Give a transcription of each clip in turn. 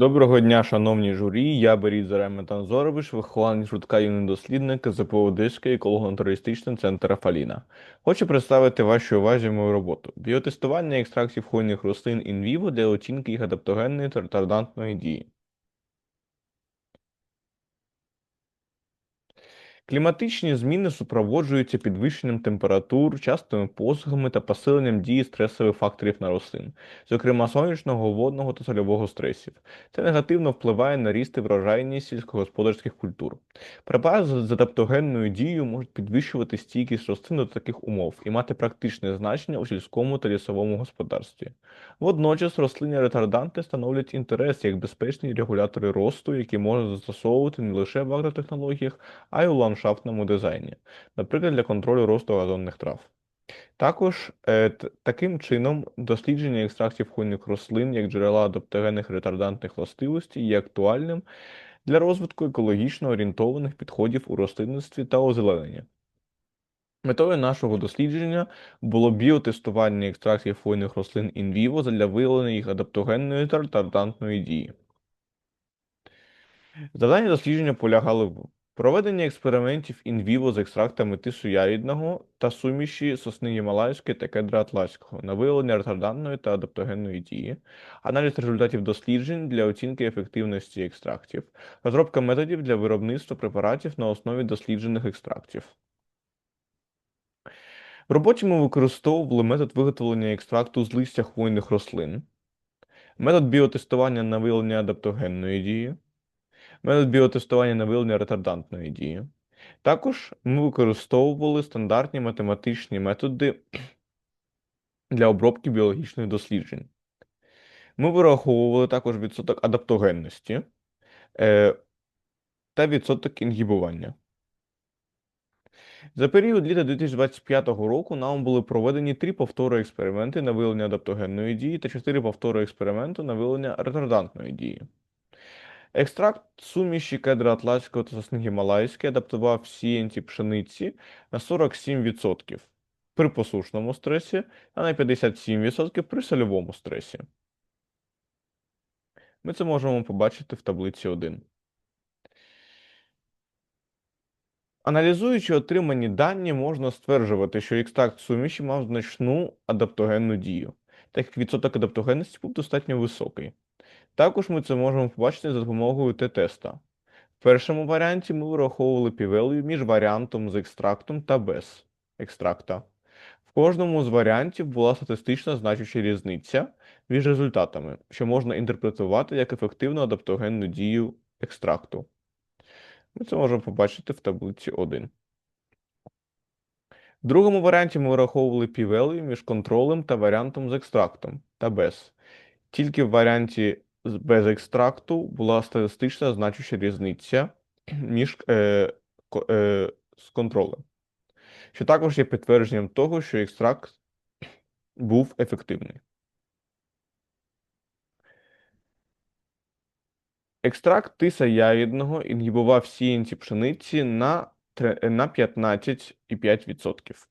Доброго дня, шановні журі. Я Берій Зарема Танзорович, вихованець гуртка юний дослідник ЗПО Одеський еколого-натуристичний центр Афаліна. Хочу представити вашій увазі мою роботу: біотестування екстрактів хвойних рослин інвіво для оцінки їх адаптогенної та ретардантної дії. Кліматичні зміни супроводжуються підвищенням температур, частими посухами та посиленням дії стресових факторів на рослин, зокрема сонячного, водного та сольового стресів. Це негативно впливає на ріст і врожайність сільськогосподарських культур. Препарати з адаптогенною дією можуть підвищувати стійкість рослин до таких умов і мати практичне значення у сільському та лісовому господарстві. Водночас рослинні ретарданти становлять інтерес як безпечні регулятори росту, які можна застосовувати не лише в агротехнологіях, а й у ландшафтному дизайні, наприклад, для контролю росту газонних трав. Також е, таким чином дослідження екстрактів хвойних рослин як джерела адаптогенних ретардантних властивостей є актуальним для розвитку екологічно орієнтованих підходів у рослинництві та озеленення. Метою нашого дослідження було біотестування екстрактів хвойних рослин інвіво для виявлення їх адаптогенної та ретардантної дії. Завдання дослідження полягали в проведенні експериментів інвіво з екстрактами тису ягідного та суміші сосни гімалайської та кедра атласського на виявлення ретардантної та адаптогенної дії, аналіз результатів досліджень для оцінки ефективності екстрактів, розробка методів для виробництва препаратів на основі досліджених екстрактів. В роботі ми використовували метод виготовлення екстракту з листя хвойних рослин, метод біотестування на виявлення адаптогенної дії, метод біотестування на виявлення ретардантної дії. Також ми використовували стандартні математичні методи для обробки біологічних досліджень. Ми вираховували також відсоток адаптогенності е, та відсоток інгібування. За період літа 2025 року нам були проведені три повтори експерименти на виявлення адаптогенної дії та чотири повтори експерименту на виявлення ретардантної дії. Екстракт суміші кедра атлантського та сосни гімалайської адаптував сіянці пшениці на 47% при посушному стресі, а на 57% при сольовому стресі. Ми це можемо побачити в таблиці 1. Аналізуючи отримані дані, можна стверджувати, що екстракт суміші мав значну адаптогенну дію, так як відсоток адаптогенності був достатньо високий. Також ми це можемо побачити за допомогою Т-теста. В першому варіанті ми враховували півелію між варіантом з екстрактом та без екстракта. В кожному з варіантів була статистична значуща різниця між результатами, що можна інтерпретувати як ефективну адаптогенну дію екстракту. Ми це можемо побачити в таблиці 1. В другому варіанті ми враховували півелію між контролем та варіантом з екстрактом та без. Тільки в варіанті без екстракту була статистична значуща різниця між е, е, з контролем, що також є підтвердженням того, що екстракт був ефективний. Екстракт тиса ягідного інгібував сіянці пшениці на на 15,5%.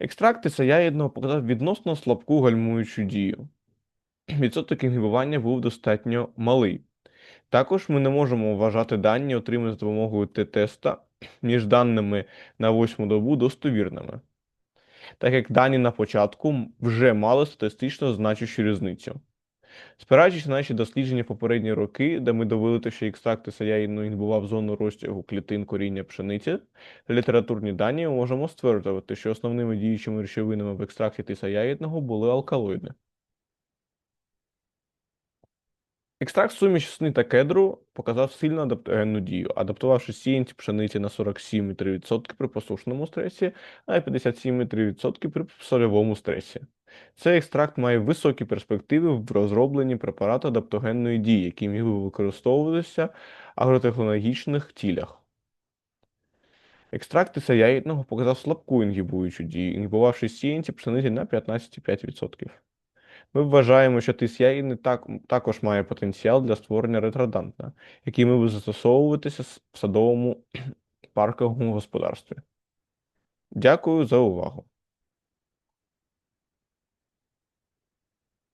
Екстракт тиса ягідного показав відносно слабку гальмуючу дію відсоток інгібування був достатньо малий. Також ми не можемо вважати дані, отримані за допомогою Т-теста, між даними на восьму добу достовірними, так як дані на початку вже мали статистично значущу різницю. Спираючись на наші дослідження попередні роки, де ми довели, що екстракти саяїну інгібував зону розтягу клітин коріння пшениці, літературні дані можемо стверджувати, що основними діючими речовинами в екстракті тисаяїдного були алкалоїди. Екстракт суміші сни та кедру показав сильну адаптогенну дію, адаптувавши сіянці пшениці на 47,3% при посушному стресі, а 57,3% при сольовому стресі. Цей екстракт має високі перспективи в розробленні препарату адаптогенної дії, який міг би використовуватися в агротехнологічних цілях. Екстракт тиса яєчного показав слабку інгібуючу дію, інгібувавши сіянці пшениці на 15,5%. Ми вважаємо, що TCI так, також має потенціал для створення ретроданта, який ми буде застосовуватися в садовому парковому господарстві. Дякую за увагу.